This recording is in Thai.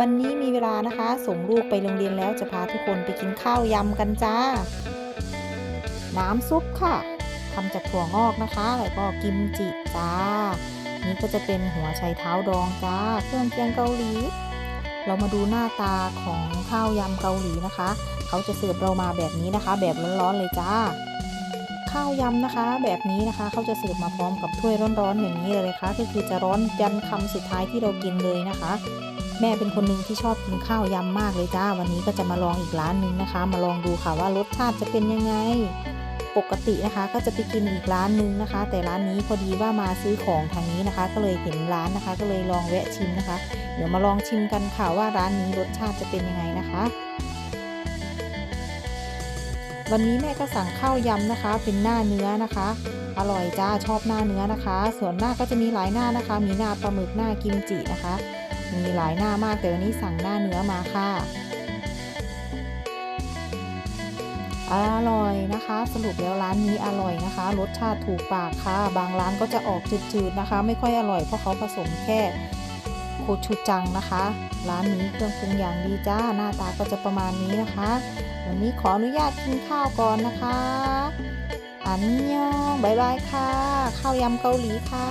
วันนี้มีเวลานะคะ ส่งลูกไปโรงเรียนแล้วจะพาทุกคนไปกินข้าวยำกันจ้า น้ำซุปค่ะทำจากถั่วงอกนะคะ แล้วก็กิมจิจ้า นี่ก็จะเป็นหัวไชเท้าดองจ้า เครื่องเคียงเกาหลี เรามาดูหน้าตาของข้าวยำเกาหลีนะคะ เขาจะเสิร์ฟเรามาแบบนี้นะคะ แบบร้อนๆเลยจ้า ข้าวยำนะคะ แบบนี้นะคะ เขาจะเสิร์ฟมาพร้อมกับถ้วยร้อนๆอย่างนี้เลยนะคะ ก็คือจะร้อนยันคำสุดท้ายที่เรากินเลยนะคะ แม่เป็นคนหนึ่งที่ชอบกินข้าวยำมากเลยจ้า วันนี้ก็จะมาลองอีกร้านหนึ่งนะคะ มาลองดูค่ะว่ารสชาติจะเป็นยังไง ปกตินะคะ ก็จะไปกินอีกร้านหนึ่งนะคะ แต่ร้านนี้พอดีว่ามาซื้อของทางนี้นะคะ ก็เลยเห็นร้านนะคะ ก็เลยลองแวะชิมนะคะ เดี๋ยวมาลองชิมกันค่ะว่าร้านนี้รสชาติจะเป็นยังไงนะคะวันนี้แม่ก็สั่งข้าวยำนะคะ เป็นหน้าเนื้อนะคะ อร่อยจ้าชอบหน้าเนื้อนะคะ ส่วนหน้าก็จะมีหลายหน้านะคะ มีหน้าปลาหมึกหน้ากิมจินะคะ มีหลายหน้ามากแต่วันนี้สั่งหน้าเนื้อมาค่ะ อร่อยนะคะ สรุปแล้วร้านนี้อร่อยนะคะ รสชาติถูกปากค่ะ บางร้านก็จะออกจืดๆนะคะ ไม่ค่อยอร่อยเพราะเขาผสมแค่โคชูจังนะคะ ร้านนี้เครื่องปรุงอย่างดีจ้าหน้าตาก็จะประมาณนี้นะคะ วันนี้ขออนุญาตกินข้าวก่อนนะคะอันยองบายบายค่ะ ข้าวยำเกาหลีค่ะ